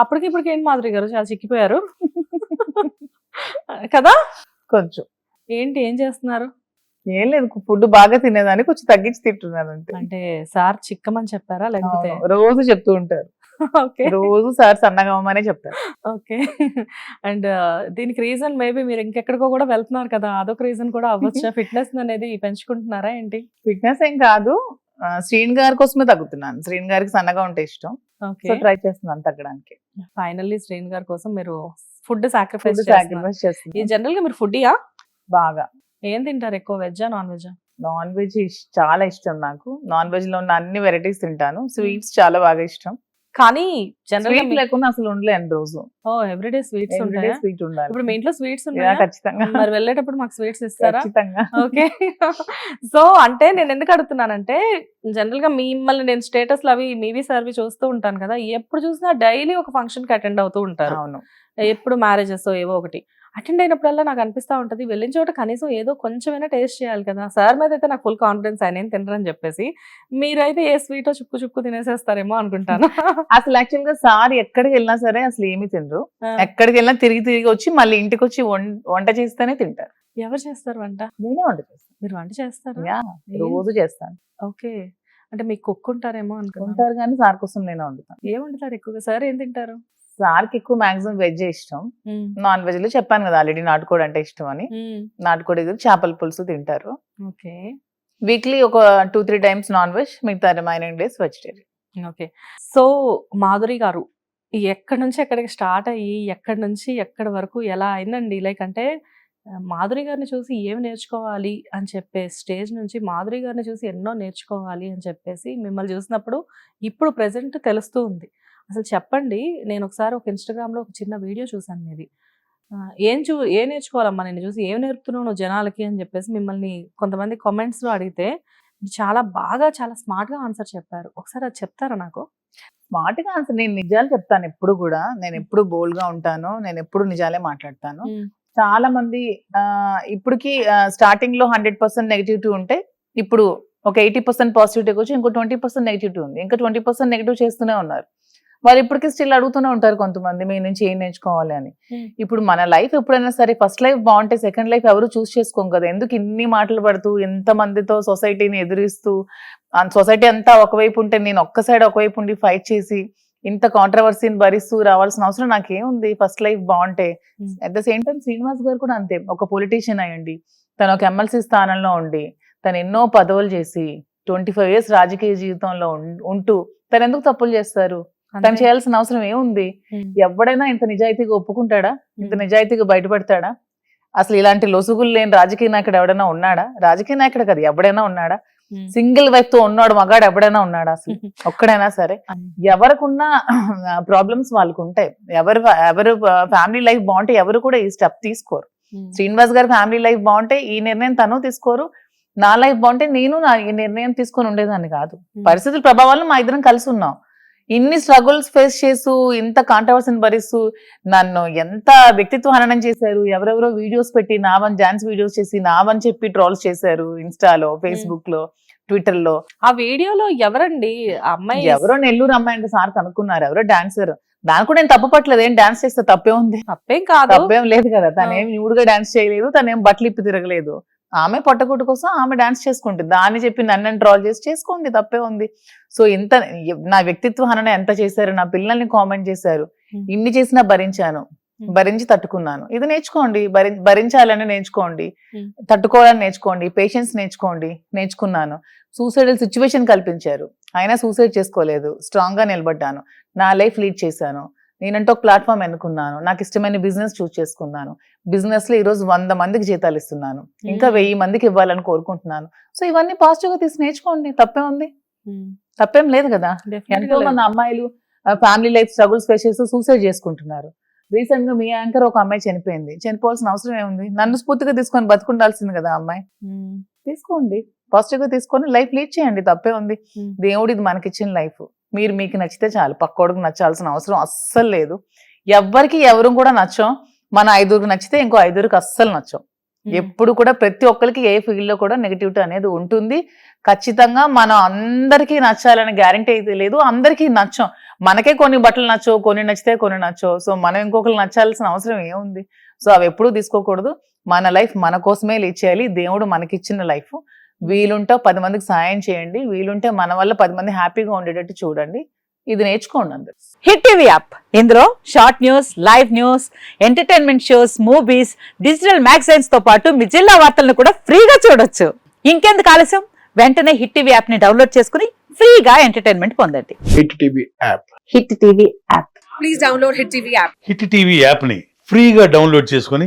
అప్పటికి ఇప్పటికి ఏంటి మాధురి గారు? చాలా చిక్కిపోయారు. కదా? కొంచెం. ఏంటి ఏం చేస్తున్నారు? ఏం లేదు ఫుడ్ బాగా తినేదాన్ని కొంచెం తగ్గించి తింటున్నాను అంతే. అంటే సార్ చిక్కమని చెప్పారా లేకపోతే? రోజు చెప్తూ ఉంటారు. ఓకే. రోజు సార్ సన్నగా అవ్వమనే చెప్తారు. ఓకే. అండ్ దీనికి రీజన్ మేబీ మీరు ఇంకెక్కడికో కూడా వెళ్తున్నారు కదా అదొక రీజన్ కూడా అవ్వచ్చా? ఫిట్నెస్ అనేది పెంచుకుంటున్నారా ఏంటి? ఫిట్నెస్ ఏం కాదు. శ్రీన్ గారి కోసమే తగ్గుతున్నాను. శ్రీన్ గారికి సన్నగా ఉంటే ఇష్టం. సో ట్రై చేస్తున్నాను తగ్గడానికి. ఫైనల్లీ శ్రేణి గారి కోసం మీరు ఫుడ్ సాక్రిఫైస్ సాక్రిఫైస్ ఈ చేస్తున్నాను జనరల్గా మీరు ఫుడ్డియా? బాగా. ఏం తింటారు ఎక్కువ వెజ్జా నాన్ వెజ్జా? నాన్ వెజ్ చాలా ఇష్టం నాకు. నాన్ వెజ్లో ఉన్న అన్ని వెరైటీస్ తింటాను. స్వీట్స్ చాలా బాగా ఇష్టం. కానీ జనరల్ లేకుండా అసలు ఉండలేను రోజు ఓ ఎవ్రీడే స్వీట్స్ ఉంటాయా? స్వీట్ ఉండాలి. ఇప్పుడు మీ ఇంట్లో స్వీట్స్ ఉన్నాయా? ఖచ్చితంగా. మరి వెళ్ళేటప్పుడు మాకు స్వీట్స్ ఇస్తారా? ఖచ్చితంగా. ఓకే. సో అంటే నేను ఎందుకు అడుగుతున్నానంటే జనరల్గా మిమ్మల్ని నేను స్టేటస్ అవి మీవి సర్వి చూస్తూ ఉంటాను కదా ఎప్పుడు చూసినా డైలీ ఒక ఫంక్షన్కి అటెండ్ అవుతూ ఉంటారు. అవును. ఎప్పుడు మ్యారేజెస్ ఏవో ఒకటి. అటెండ్ అయినప్పుడల్లా నాకు అనిపిస్తా ఉంటది. వెళ్ళిన చోట కనీసం ఏదో కొంచెమైనా టేస్ట్ చేయాలి కదా. సార్ మీద అయితే నాకు ఫుల్ కాన్ఫిడెన్స్ ఆయన ఏం తినరని చెప్పేసి మీరైతే ఏ స్వీటో చుక్కు చుక్కు తినేసేస్తారేమో అనుకుంటాను. అసలు యాక్చువల్గా సార్ ఎక్కడికి వెళ్ళినా సరే అసలు ఏమి తినరు. ఎక్కడికి వెళ్ళినా తిరిగి తిరిగి వచ్చి మళ్ళీ ఇంటికి వచ్చి వంట చేస్తేనే తింటారు. ఎవరు చేస్తారు వంట? నేనే వంట చేస్తాను మీరు వంట చేస్తారా? రోజు చేస్తాను. ఓకే. అంటే మీకు కుక్ ఉంటారేమో అనుకుంటాను ఉంటారు కానీ సార్ కోసం నేనే వండుతాను. ఏం వండుతారు ఎక్కువగా? సార్ ఏం తింటారు? సార్కి ఎక్కువ మాక్సిమం వెజ్ ఇష్టం. నాన్ వెజ్లో చెప్పాను కదా ఆల్రెడీ నాటుకోడి అంటే ఇష్టం అని నాటుకోడి చేపల పులుసు తింటారు. ఓకే. వీక్లీ ఒక two three times non veg మిగతా remaining days vegetarian. Okay. So Madhuri గారు ఎక్కడి నుంచి ఎక్కడికి స్టార్ట్ అయ్యి ఎక్కడి నుంచి ఎక్కడి వరకు ఎలా అయిందండి? లైక్ అంటే మాధురి గారిని చూసి ఏమి నేర్చుకోవాలి అని చెప్పే స్టేజ్ నుంచి మాధురి గారిని చూసి ఎన్నో నేర్చుకోవాలి అని చెప్పేసి మిమ్మల్ని చూసినప్పుడు ఇప్పుడు ప్రెసెంట్ తెలుస్తూ ఉంది. అసలు చెప్పండి. నేను ఒకసారి ఒక ఇన్స్టాగ్రామ్లో ఒక చిన్న వీడియో చూసాను మీది. ఏం చూ ఏం నేర్చుకోవాలమ్మా? నేను చూసి ఏం నేర్పుతున్నావు నువ్వు జనాలకి అని చెప్పేసి మిమ్మల్ని కొంతమంది comments లో అడిగితే చాలా బాగా చాలా స్మార్ట్గా ఆన్సర్ చెప్పారు. ఒకసారి అది చెప్తారా నాకు? స్మార్ట్గా అసలు నేను నిజాలు చెప్తాను ఎప్పుడు కూడా. నేను ఎప్పుడు బోల్డ్గా ఉంటాను నేను ఎప్పుడు నిజాలే మాట్లాడతాను. చాలా మంది ఇప్పటికి స్టార్టింగ్లో హండ్రెడ్ పర్సెంట్ నెగిటివిటీ ఉంటే ఇప్పుడు ఒక ఎయిటీ పర్సెంట్ పాజిటివిటీ వచ్చి ఇంకో ట్వంటీ పర్సెంట్ నెగిటివిటీ ఉంది. ఇంకా ట్వంటీ పర్సెంట్ నెగిటివ్ చేస్తూనే ఉన్నారు. వాళ్ళు ఇప్పటికీ స్టిల్ అడుగుతూనే ఉంటారు కొంతమంది మీ నుంచి ఏం నేర్చుకోవాలి అని. ఇప్పుడు మన లైఫ్ ఎప్పుడైనా సరే ఫస్ట్ లైఫ్ బాగుంటే సెకండ్ లైఫ్ ఎవరు చూస్ చేసుకోం కదా. ఎందుకు ఇన్ని మాటలు పడుతూ ఎంత మందితో సొసైటీని ఎదురిస్తూ సొసైటీ అంతా ఒకవైపు ఉంటే నేను ఒక్క సైడ్ ఒకవైపు ఉండి ఫైట్ చేసి ఇంత కాంట్రవర్సీని భరిస్తూ రావాల్సిన అవసరం నాకేముంది? ఫస్ట్ లైఫ్ బాగుంటే. At the same time Srinivas గారు కూడా అంతే. ఒక పొలిటీషియన్ అయ్యండి తను ఒక ఎమ్మెల్సీ స్థానంలో ఉండి తను ఎన్నో పదవులు చేసి ట్వంటీ ఫైవ్ ఇయర్స్ రాజకీయ జీవితంలో ఉంటూ తను ఎందుకు తప్పులు చేస్తారు? తను. చేయాల్సిన అవసరం ఏముంది. ఎవడైనా ఇంత నిజాయితీగా ఒప్పుకుంటాడా? ఇంత. నిజాయితీగా బయటపడతాడా? అసలు ఇలాంటి లొసుగులు లేని రాజకీయ నాయకుడు ఎవడైనా ఉన్నాడా? రాజకీయ నాయకుడు కదా ఎవడైనా ఉన్నాడా. సింగిల్ వైఫ్తో ఉన్నాడు మగాడు ఎవడైనా ఉన్నాడా అసలు? ఒక్కడైనా సరే. ఎవరికున్న ప్రాబ్లమ్స్ వాళ్ళకు ఉంటాయి ఎవరు ఎవరు ఫ్యామిలీ లైఫ్ బాగుంటే ఎవరు కూడా ఈ స్టెప్ తీసుకోరు. శ్రీనివాస్ గారి ఫ్యామిలీ లైఫ్ బాగుంటే ఈ నిర్ణయం తను తీసుకోరు. నా లైఫ్ బాగుంటే నేను నా ఈ నిర్ణయం తీసుకొని ఉండేదాన్ని కాదు. పరిస్థితుల ప్రభావాలను మా ఇద్దరం కలిసి ఉన్నాం. ఇన్ని స్ట్రగుల్స్ ఫేస్ చేస్తూ ఇంత కాంట్రవర్సీని భరిస్తూ నన్ను ఎంత వ్యక్తిత్వ హననం చేశారు ఎవరెవరో వీడియోస్ పెట్టి నావని డాన్స్ వీడియోస్ చేసి నావని చెప్పి ట్రోల్స్ చేశారు ఇన్స్టాలో ఫేస్బుక్లో ట్విట్టర్లో ఆ వీడియోలో ఎవరండి? అమ్మాయి ఎవరో నెల్లూరు అమ్మాయి అంటే సార్ కనుక్కున్నారు. ఎవరో డాన్సర్ దాని కూడా నేను తప్పు పట్టలేదు ఏం డాన్స్ చేస్తే తప్పే ఉంది? తప్పేం కాదు. తప్పేం లేదు కదా. తనేం న్యూడ్గా డాన్స్ చేయలేదు. తనేం బట్టలు ఇప్పి తిరగలేదు. ఆమె పొట్టగుట్టు కోసం ఆమె డాన్స్ చేసుకుంటుంది. దాన్ని చెప్పి నన్ను ట్రాల్ చేసి చేసుకోండి తప్పే ఉంది. సో ఇంత నా వ్యక్తిత్వ హనన ఎంత చేశారు నా పిల్లల్ని కామెంట్ చేశారు. ఇన్ని చేసినా భరించాను. భరించి తట్టుకున్నాను. ఇది నేర్చుకోండి. భరి భరించాలని నేర్చుకోండి. తట్టుకోవాలని నేర్చుకోండి. పేషెన్స్ నేర్చుకోండి. నేర్చుకున్నాను. సూసైడల్ సిచ్యువేషన్ కల్పించారు. అయినా సూసైడ్ చేసుకోలేదు. స్ట్రాంగ్గా నిలబడ్డాను. నా లైఫ్ లీడ్ చేశాను. నేనంటే ఒక ప్లాట్ఫామ్ ఎన్నుకున్నాను నాకు ఇష్టమైన బిజినెస్ చూస్ చేసుకున్నాను. బిజినెస్లో ఈ రోజు వంద మందికి జీతాలు ఇస్తున్నాను. ఇంకా. వెయ్యి మందికి ఇవ్వాలని కోరుకుంటున్నాను. సో ఇవన్నీ పాజిటివ్గా తీసి నేర్చుకోండి. తప్పే ఉంది. తప్పేం లేదు కదా. ఎంతో. మంది అమ్మాయిలు ఫ్యామిలీ లైఫ్ స్ట్రగుల్స్ ఫేస్ చేస్తూ సూసైడ్ చేసుకుంటున్నారు. రీసెంట్గా మీ యాంకర్ ఒక అమ్మాయి చనిపోయింది. చనిపోవాల్సిన అవసరం ఏముంది? నన్ను స్ఫూర్తిగా తీసుకొని బతుకుండాల్సింది కదా అమ్మాయి. తీసుకోండి. పాజిటివ్గా తీసుకొని లైఫ్ లీడ్ చేయండి. తప్పే ఉంది. దేవుడు ఇది మనకిచ్చిన లైఫ్. మీరు మీకు నచ్చితే చాలు. పక్కోడికి నచ్చాల్సిన అవసరం అస్సలు లేదు. ఎవ్వరికి ఎవరు కూడా నచ్చం. మన ఐదుగురికి నచ్చితే ఇంకో ఐదుగురికి అస్సలు నచ్చం. ఎప్పుడు కూడా ప్రతి ఒక్కరికి ఏ ఫీల్డ్లో కూడా నెగిటివిటీ అనేది ఉంటుంది. ఖచ్చితంగా మనం అందరికీ నచ్చాలని గ్యారంటీ అయితే లేదు. అందరికీ నచ్చం. మనకే కొన్ని బట్టలు నచ్చవు కొన్ని నచ్చితే కొన్ని నచ్చవు. సో మనం ఇంకొకరు నచ్చాల్సిన అవసరం ఏముంది? సో అవి ఎప్పుడూ తీసుకోకూడదు. మన లైఫ్ మన కోసమే లీడ్ చేయాలి. దేవుడు మనకిచ్చిన లైఫ్ వీలుంటే పది మందికి సాయం చేయండి వీలుంటే మన వల్ల పది మంది హ్యాపీగా ఉండేటట్టు చూడండి. ఇది నేర్చుకోండి అందరు. Hit TV app. ఇందులో short news live news entertainment shows movies digital మ్యాగజైన్స్తో పాటు మీ జిల్లా వార్తలను కూడా ఫ్రీగా చూడొచ్చు. ఇంకెందుకు ఆలస్యం? వెంటనే హిట్ టీవీ యాప్ని డౌన్లోడ్ చేసుకుని ఫ్రీగా ఎంటర్టైన్మెంట్ పొందండి. Hit TV app. Hit TV app. Please download Hit TV app. Hit TV యాప్ని ఫ్రీగా డౌన్లోడ్ చేసుకొని